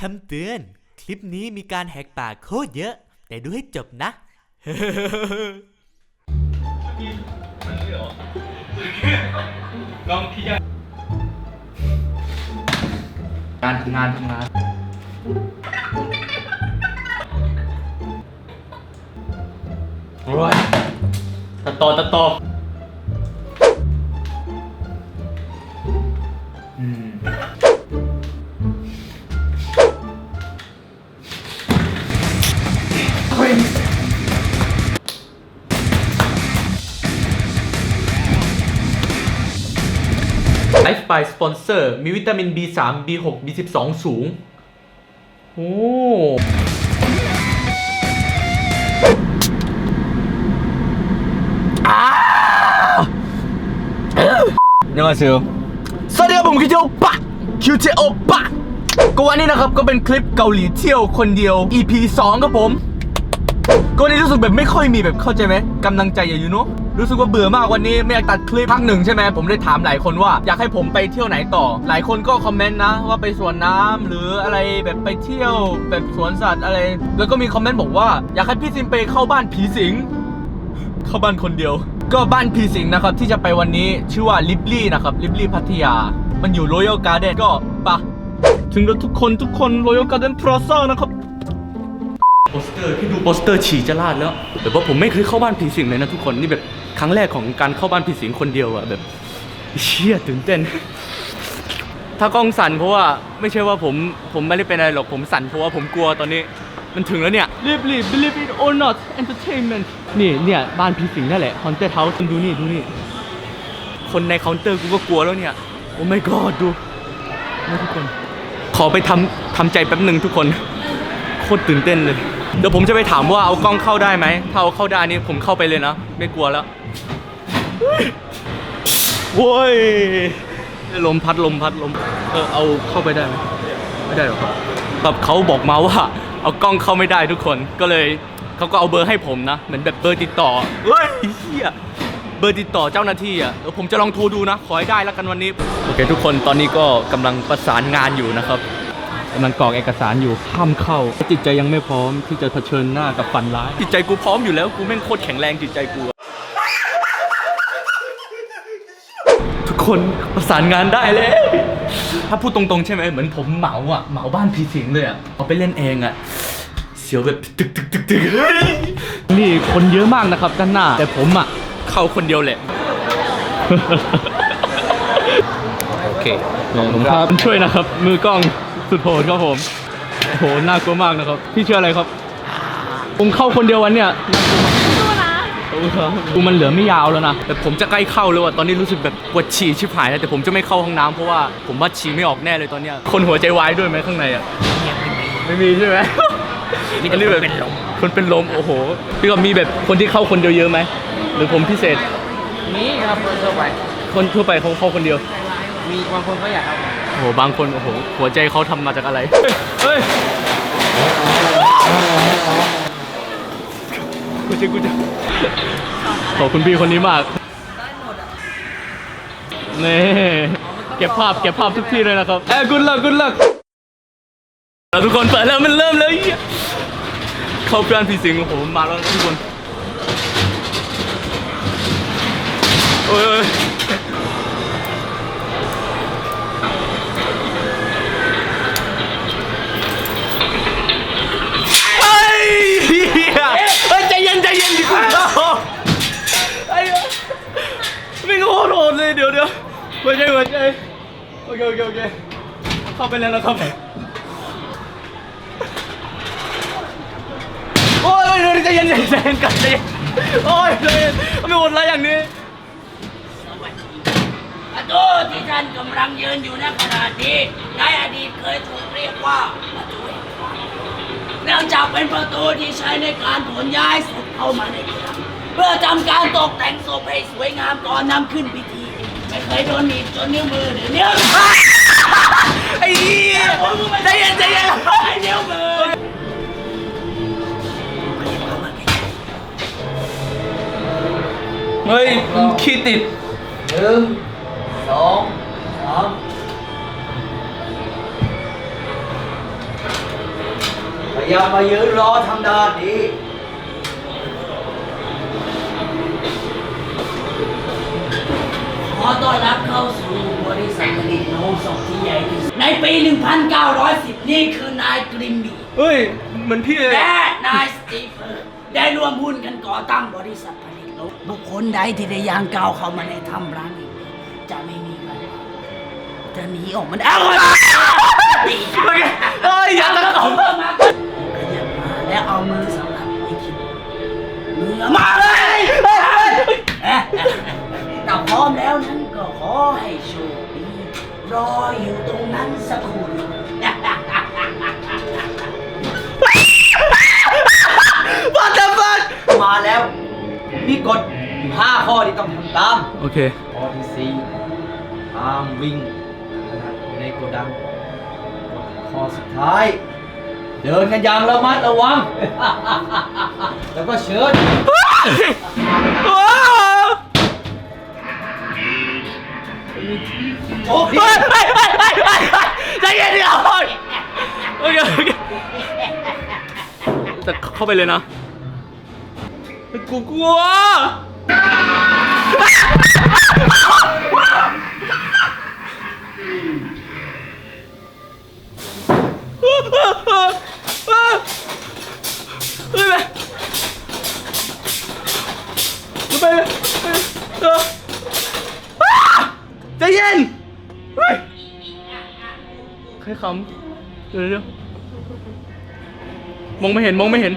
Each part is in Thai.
คำเตือน คลิปนี้มีการแหกปากโคตรเยอะ แต่ดูให้จบนะ ลองานทำงานทำงานโอ้ยตัดต่อตัดต่อ ไลฟ์บายสปอนเซอร์ มีวิตามิน B3 B6 B12 สูง โอ้ยังไงเซลสวัสดีครับผมคิวเทโอปะคิวเทโอปะก็วันนี้นะครับก็เป็นคลิปเกาหลีเที่ยวคนเดียว EP 2 ครับผม ก็วันนี้รู้สึกแบบไม่ค่อยมีแบบเข้าใจไหมกำลังใจอย่าอยู่เนอะรู้สึกว่าเบื่อมากวันนี้ไม่อยากตัดคลิปพักหนึ่งใช่ไหมผมได้ถามหลายคนว่าอยากให้ผมไปเที่ยวไหนต่อ หลายคนก็คอมเมนต์นะว่าไปสวนน้ำหรืออะไรแบบไปเที่ยวแบบสวนสัตว์อะไร แล้วก็มีคอมเมนต์บอกว่าอยากให้พี่ซิมไปเข้าบ้านผีสิง เข้าบ้านคนเดียว ก็บ้านผีสิงนะครับที่จะไปวันนี้ชื่อว่าลิบลี่นะครับลิบลี่พัทยา มันอยู่ Royal Garden ก็ปะถึงแล้วทุกคนทุกคน Royal Garden Plaza นะครับ โปสเตอร์ที่ดูโปสเตอร์ฉี่จะลาดแล้วแต่ว่าผมไม่เคยเข้าบ้านผีสิงเลยนะทุกคนนี่แบบครั้งแรกของการเข้าบ้านผีสิงคนเดียวอะแบบเชี่ยตื่นเต้น ถ้ากล้องสั่นเพราะว่าไม่ใช่ว่าผมผมไม่ได้เป็นอะไรหรอกผมสั่นเพราะว่าผมกลัวตอนนี้มันถึงแล้วเนี่ยรีบรีบ believe it or not entertainment นี่เนี่ยบ้านผีสิงนั่นแหละ haunted house ดูนี่ดูนี่คนในเคาน์เตอร์กูก็กลัวแล้วเนี่ยโอ้ my god ดูนะทุกคน ขอไปทำทำใจแป๊บหนึ่งทุกคน โคตรตื่นเต้นเลย เดี๋ยวผมจะไปถามว่าเอากล้องเข้าได้ไหมถ้าเอาเข้าได้นี่ผมเข้าไปเลยนะ ไม่กลัวแล้วโว้ยลมพัดลมพัดลม เออเอาเข้าไปได้ไหมไม่ได้หรอกครับแบบเขาบอกมาว่า เอากล้องเข้าไม่ได้ทุกคนก็เลยเขาก็เอาเบอร์ให้ผมนะ เหมือนแบบเบอร์ติดต่อเฮ้ยเฮียเบอร์ติดต่อเจ้าหน้าที่อะเดี๋ยวผมจะลองโทรดูนะ ขอให้ได้แล้วกันวันนี้ โอเค ทุกคนตอนนี้ก็กำลังประสานงานอยู่นะครับ กำลังกรอกเอกสารอยู่ห้ามเข้า จิตใจยังไม่พร้อมที่จะเผชิญหน้ากับฝันร้าย จิตใจกูพร้อมอยู่แล้วกูแม่งโคตรแข็งแรงจิตใจกูอะทุกคนประสานงานได้แล้วถ้าพูดตรงๆใช่ไหมเหมือนผมเหมาอะเหมาบ้านผีสิงเลยอะเอาไปเล่นเองอะเสียวแบบตึกตึกตึกตึกเฮ้ยนี่คนเยอะมากนะครับด้านหน้า แต่ผมอะเข้าคนเดียวแหละ โอเคขอบคุณครับช่วยนะครับ มือกล้อง สุดโหดครับผมโอ้โหน่ากลัวมากนะครับ พี่เชื่ออะไรครับผมเข้าคนเดียววันเนี้ยขอบคุณครับดูมันเหลือไม่ยาวแล้วนะ แต่ผมจะใกล้เข้าแล้วอะตอนนี้รู้สึกแบบปวดฉี่ชิบหายแล้วแต่ผมจะไม่เข้าห้องน้ำเพราะว่าผมว่าฉี่ไม่ออกแน่เลยตอนเนี้ยคนหัวใจวายด้วยไหมข้างในอะไม่มีใช่ไหมมีแต่คนเป็นลมคนเป็นลมโอ้โหพี่ก็มีแบบคนที่เข้าคนเดียวเยอะไหมหรือผมพิเศษนี่ครับคนทั่วไป คนทั่วไปเขาเข้าคนเดียว มีบางคนเขาอยากเอา โอ้โหบางคนโอ้โหหัวใจเขาทำมาจากอะไร เฮ้ยกูจะกูจะขอบคุณพี่คนนี้มากนี่เก็บภาพเก็บภาพทุกที่เลยนะครับเอ้ยกุนเลิกกุนเลิกทุกคนเปิดแล้วมันเริ่มเลยเข้าเพื่อนพี่สิงห์โอ้โหมาแล้วทุกคนโอ้ย ไอ้ไม่โคตรโหดเลยเดี๋ยวเดี๋ยวหัวใจหัวใจโอเคโอเคโอเคเข้าไปแล้วนะครับโอ้ยเดี๋ยวใจเย็นใจเย็นใจเย็นกันใจเย็นโอ้ยใจเย็นไม่หมดอะไรอย่างนี้ประตูที่ท่านกำลังยืนอยู่ในขณะนี้ในอดีตเคยถูกเรียกว่าประตูเนื่องจากเป็นประตูที่ใช้ในการขนย้ายศพ เ้ามาในเมือเพื่อทำการตกแต่งศพให้สวยงามก่อนนำขึ้นพิธี ไม่เคยโดนหนีบจนนิ้วมือหรือนิ้วไอ้เหี้ยใจเย็นใจเย็นไอ้นิ้วมือเฮ้ยมึงขี้ติดหนึ่งสองสามพยายามมายืนรอทางด้านนี้ ต้อนรับเข้าสู่บริษัทผลิตโลงศพที่ใหญ่ที่สุดในปี 1910 นี่คือนายกริมมี่เฮ้ยเหมือนพี่เลยและนายสตีเฟอร์ได้ร่วมหุ้นกันก่อตั้งบริษัทผลิตโลงบุคคลใดที่ได้ย่างก้าวเข้ามาในถ้ำร้างนี้จะไม่มีวันจะหนีออกมาได้เอาเลยดีจังเอ้ยอย่าตะแล้วโกก็นเพิ่มมาขยับมาแล้วเอามือสำหรับไอ้คิดมือมาเลยเอ๊ะ ถ้าพร้อมแล้วนั้นก็ขอให้โชคดีรออยู่ตรงนั้นสักครู่หนึ่งวัดเดฟักมาแล้วมีกฎอยู่ห้าข้อที่ต้องทำตาม โอเค ข้อที่สี่ห้ามวิ่งขณะอยู่ในโกดังข้อสุดท้าย เดินกันอย่างระมัดระวัง แล้วก็เชิญ โอ้ยไปไปไปยใจเย็นดิเราโอเคโอเคแต่เข้าไปเลยนะกูกลัวำเดี๋ยวเดี๋ยวมองไม่เห็นมองไม่เห็น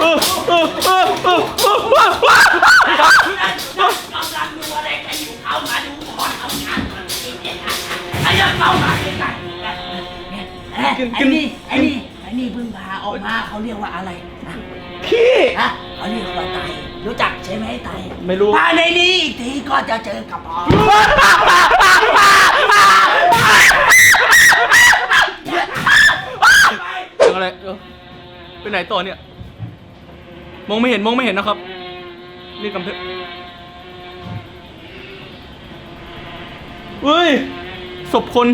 เออเออเออเออเออว้าวว้าวกำลังดูอะไรกันอยู่เข้ามาดูหมอทำงานไอ้ยังเข้ามาใกล้ๆไอ้นี่ไอ้นี่ไอ้นี่เพิ่งพาออกมาเขาเรียกว่าอะไรนะขี้ฮะเขาเรียกว่าไตรู้จักใช่ไหมไตไม่รู้ภายในนี้อีกทีก็จะเจอกับพอยั งอะไรเออไปไหนต่อเนี่ย มองไม่เห็นมองไม่เห็นนะครับ นี่กำแพงเฮ้ย ศพคน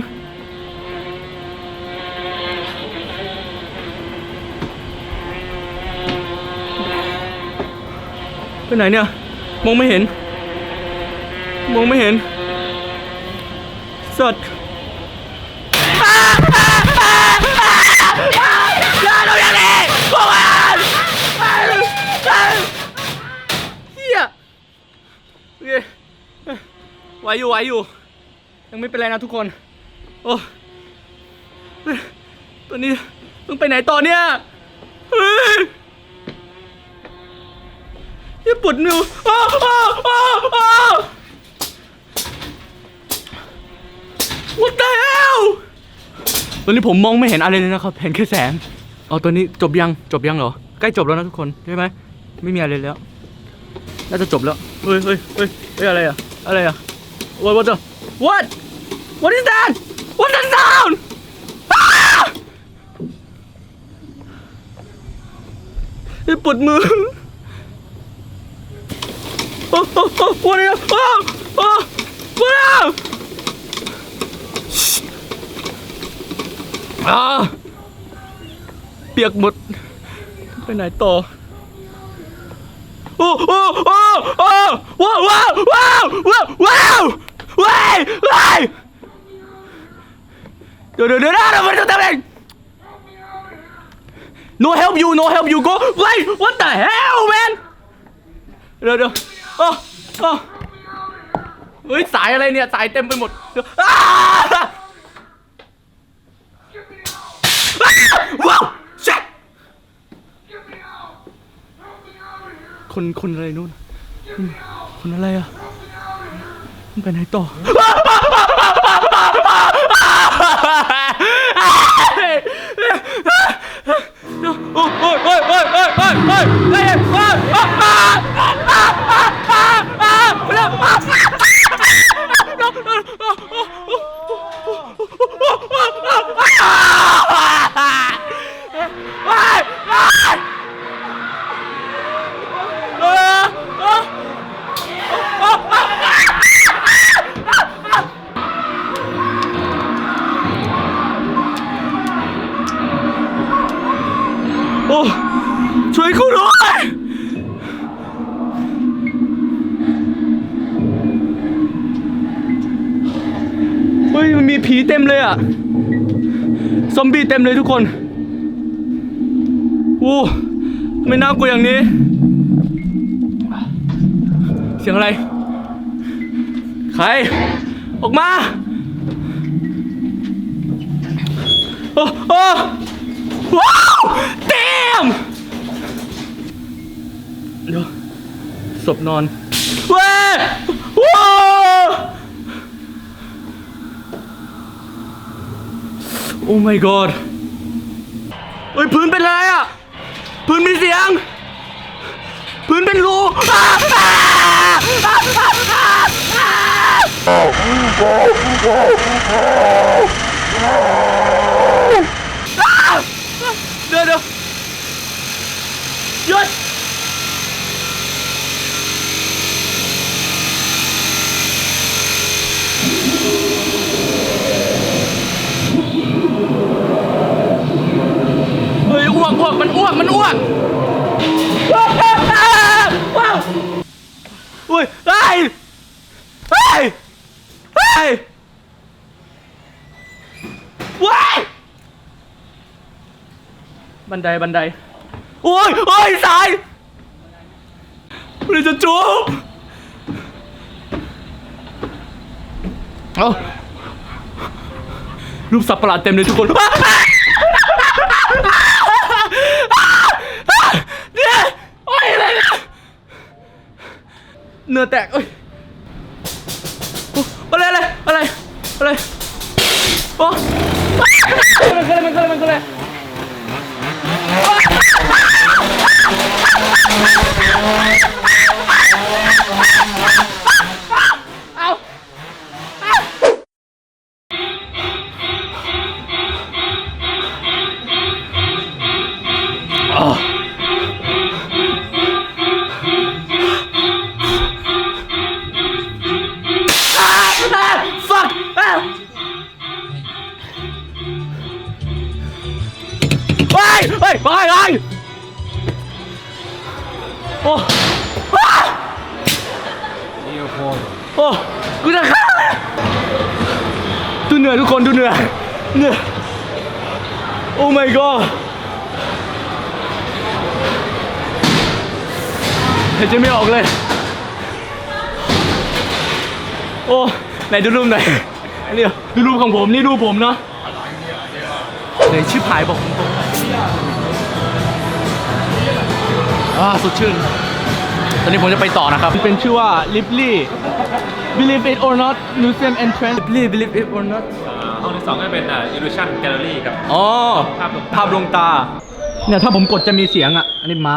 ไปไหนเนี่ย มองไม่เห็น มองไม่เห็น สัตว์ วอยู่ไหวอยู่ ยังไม่เป็นไรนะทุกคน โอ้ตอนนี้ต้องไปไหนต่อเนี่ยยยังปวดนิ้วอ้าวอ้าวอ้าวอ้าว What the hell ตอนนี้ผมมองไม่เห็นอะไรเลยนะครับ เห็นแค่แสงเอตัวนี้จบยัง จบยังเหรอ ใกล้จบแล้วนะทุกคน ใช่ไหม ไม่มีอะไรแล้ว น่าจะจบแล้ว เฮ้ยเฮ้ยเฮ้ยเฮ้ยอะไรอะอะไรอะ What? What? The, what? What is that? What the sound? Ah! It วดมือ Oh, oh, oh, what is it? Oh, oh, what is it? Ah! เปียกหมด ไปไหนต่อ oh, oh, oh, oh, wow, wow, wow, wow, wow. าวว้าวว้ยเดี๋ยวเดี๋ยวเดี๋ยวนะเดี๋ยวมันจะทำเอง No help you no help you go wait what the hell man เดี๋ยวเดี๋ยวโอ้โอ้เฮ้ยสายอะไรเนี่ย สายเต็มไปหมดเดี๋ยวอ้าว้าว shit คนคนอะไรนู่นคนอะไรอะ ไปไหนต่อ โอ้ยโอ้ยโอ้ยโอ้ยโอ้ยโอ้ยโอ้ยโอ้ยโอ้ยโอ้ยมี ซอมบี้เต็มเลยทุกคนโอ้ไม่น่ากลัวอย่างนี้ เสียงอะไร ใคร ออกมา โอ้โอ้ว้าวเต็มเดี๋ยวศพนอนเว้ยว้า โอ้ my god เฮ้ยพื้นเป็นไรอะ พื้นมีเสียง พื้นเป็นรูอ้าอ้าอ้าอ้าอ้าเดี๋ยวเดี๋ยวหยุด เฮ้ยอ้ว กอ้วกมันอ้วกมันอ้วกว้าวว้าวอุ้ยไอ้ไอ้ไอ้ว้ายบันไดบันไดโอ้ยโอ้ยสายมันจะจูบเอารูปสัตว์ประหลาดเต็มเลยทุกคน เนี่ยโอ้ยอะไรเนี่ย เนื้อแตกเอ้ยอะไรอะไรอะไรอะไรโอ้มันก็เลยมันก็เลยมันก็เลย ไปไปไปไปโอ้อ้าโอ้กูจะฆ่าเลยดูเหนื่อยทุกคนดูเหนื่อยเหนื่อยโอ้ my god หายใจไม่ออกเลย โอ้ ไหนดูรูปหน่อยอันนี้ดูรูปของผม นี่รูปผมเนาะไหนชื่อผายบอกผมตรง อ่าสดชื่น ตอนนี้ผมจะไปต่อนะครับ เป็นชื่อว่า Lipley Believe it or not Museum Entrance Lipley Believe it or not ห้องที่สองก็เป็นอ่า illusion gallery ครับอ๋อภาพลวงตาภาพลวงตา เนี่ยถ้าผมกดจะมีเสียงอะ อันนี้ม้า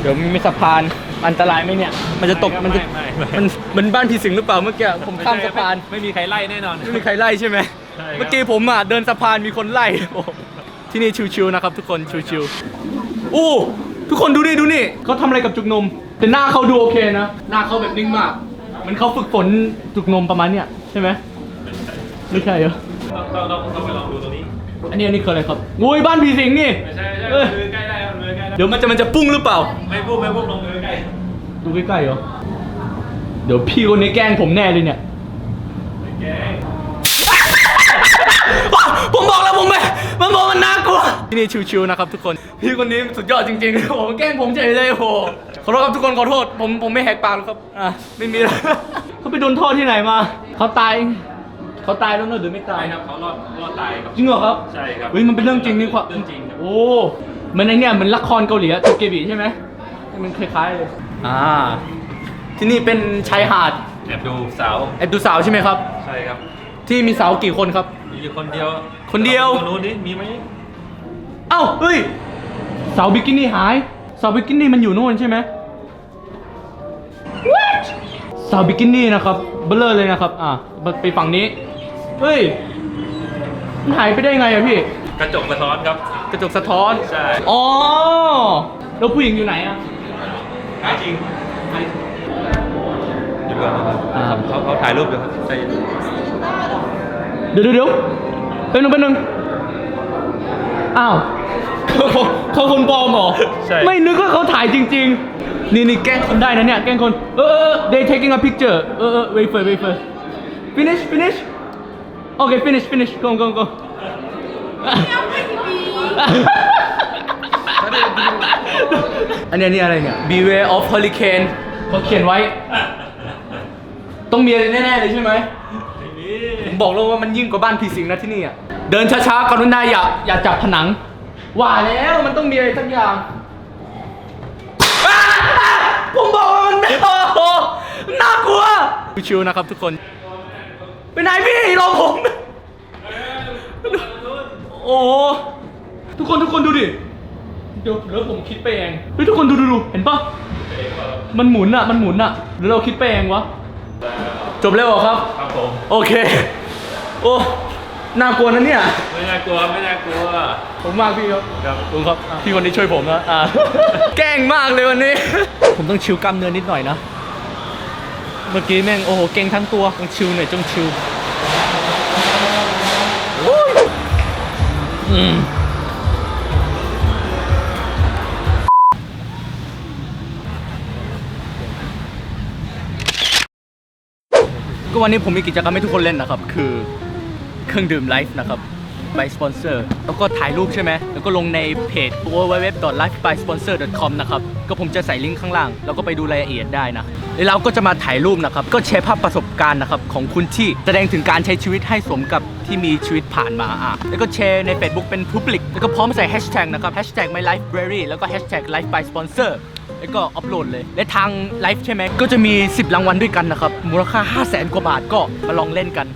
เดี๋ยวมีสะพานอันตรายไหมเนี่ย มันจะตก มันจะ ไม่ไม่ไม่ มันมันบ้านผีสิงหรือเปล่าเมื่อกี้ผมข้ามสะพาน ไม่มีใครไล่แน่นอน ไม่มีใครไล่ใช่ไหม ใช่ครับ เมื่อกี้ผมอะเดินสะพานมีคนไล่โอ้ ที่นี่ชิวๆนะครับทุกคนชิวๆอู้ทุกคนดูนี่ดูนี่เขาทำอะไรกับจุกนม แต่หน้าเขาดูโอเคนะ หน้าเขาแบบนิ่งมากเหมันเขาฝึกฝนจุกนมประมาณเนี้ยใช่ไหมไม่ใช่เหรอต้องต้องต้องไปลองดูตรงนี้ อันนี้อันนี้คืออะไรครับงุยบ้านผีสิงนี่ไม่ใช่ไม่ใช่เออมือใกล้ได้ครับมือใกล้ได้เดี๋ยวมันจะมันจะปุ้งหรือเปล่า ไม่พูดไม่พูดลงมือใกล้ดูใกล้ๆเหรอเดี๋ยวพี่คนนี้แกล้งผมแน่เลยเนี่ยแกผมบอกแล้วผมไม่ มันบอกมันน่ากลัว ที่นี่ชิวๆนะครับทุกคน พี่คนนี้สุดยอดจริงๆโอ้โหแกล้งผมเฉยเลยโอ้โหขอโทษครับทุกคนขอโทษ ผมผมไม่แหกปากหรอกครับ อะไม่มีแล้วเขาไปโดนโทษที่ไหนมาเขาตายเขาตายแล้วเนอะหรือไม่ตาตายยครับเขารอดรอดตายครับ จริงเหรอครับใช่ครับเฮ้ยมันเป็นเรื่องจริงนี่ครับเรื่องจริงครับ โอ้เหมือนไอเนี่ยเหมือนละครเกาหลีอะโตเกบิใช่ไหมมันคล้ายๆเลย อ่า ที่นี่เป็นชายหาดแอบดูสาว แอบดูสาวใช่ไหมครับ ใช่ครับ ที่มีสาวกี่คนครับ มีอยู่คนเดียวคนเดียวตรงนู้นนี่มีไหมเอ้าเฮ้ยสาวบิกินี่หายสาวบิกินี่มันอยู่โน่นใช่ไหม What สาวบิกินี่นะครับเบลเลอร์เลยนะครับ อะไปฝั่งนี้เฮ้ยมันหายไปได้ไงอะพี่ กระจกสะท้อนครับ กระจกสะท้อนใช่ อ๋อแล้วผู้หญิงอยู่ไหนอะหายจริงอยู่ก่อนนะครับอ่าเขาเขาถ่ายรูปอยู่ครับใช่เดี๋ยว เดี๋ยวเดี๋ยวเป็นหนึ่งเป็นหนึ่งอ้าวเขาเขาคนปลอมเหรอใช่ ไม่นึกว่าเขาถ่ายจริง ๆ นี่นี่แกล้งคนได้นะเนี่ยแกล้งคนเออเออเออ they taking a picture เออเออ wait first wait first finish finish okay finish finish go go go อันนี้อันนี้อะไรเนี่ย beware of hurricane เขาเขียนไว้ ต้องมีอะไรแน่ ๆ เลยใช่ไหมผม บอกแล้วว่ามันยิ่งกว่าบ้านผีสิงนะที่นี่อะเดินช้าๆกรุณาอย่าอย่าจับผนัง ว่าแล้วมันต้องมีอะไรสักอย่างอ้าผมบอกว่ามันไม่โอ้โหน่ากลัวชิวๆนะครับทุกคนไปไหนพี่รอผม โอ้โหทุกคนทุกคนดูดิ เดี๋ยวเดี๋ยวผมคิดไปเองเฮ้ยทุกคนดูดูดูเห็นปะมันหมุนอะมันหมุนอะหรือเราคิดไปเองวะ จบแล้วเหรอครับ ครับผม โอเค โอ้ น่ากลัวนะเนี่ย ไม่น่ากลัวไม่น่ากลัว ผมมากพี่ครับครับขอบคุณครับ พี่คนนี้ช่วยผมนะอ่า แกล้งมากเลยวันนี้ ผมต้องชิวกล้ามเนื้อนิดหน่อยนะ เมื่อกี้แม่งโอ้โหเก่งทั้งตัวต้องชิวหน่อยจงชิวโอ้ยอืมก็วันนี้ผมมีกิจกรรมให้ทุกคนเล่นนะครับ คือ เครื่องดื่มไลฟ์นะครับ by sponsor แล้วก็ถ่ายรูปใช่ไหม แล้วก็ลงในเพจ www.lifebysponsor.com นะครับ ก็ผมจะใส่ลิงก์ข้างล่าง แล้วก็ไปดูรายละเอียดได้นะ แล้วเราก็จะมาถ่ายรูปนะครับ ก็แชร์ภาพประสบการณ์นะครับ ของคุณที่แสดงถึงการใช้ชีวิตให้สมกับที่มีชีวิตผ่านมาอะแล้วก็แชร์ใน Facebook เป็น Public แล้วก็พร้อมใส่แฮชแท็กนะครับ hashtag my library แล้วก็ hashtag life by sponsor แล้วก็อัปโหลดเลย และทางไลฟ์ใช่ไหมก็จะมี 10 รางวัลด้วยกันนะครับ มูลค่า 5 0 0 0 0 0 กว่าบาทก็มาลองเล่นกัน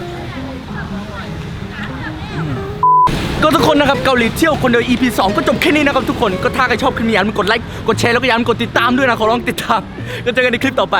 ก็ทุกคนนะครับเกาหลีเที่ยวคนเดียว EP 2 ก็จบแค่นี้นะครับทุกคนก็ถ้าใครชอบคลิปนี้อย่าลืมกดไลค์กดแชร์แล้วก็อย่าลืมกดติดตามด้วยนะขอร้องติดตามก็เจอกันในคลิปต่อไป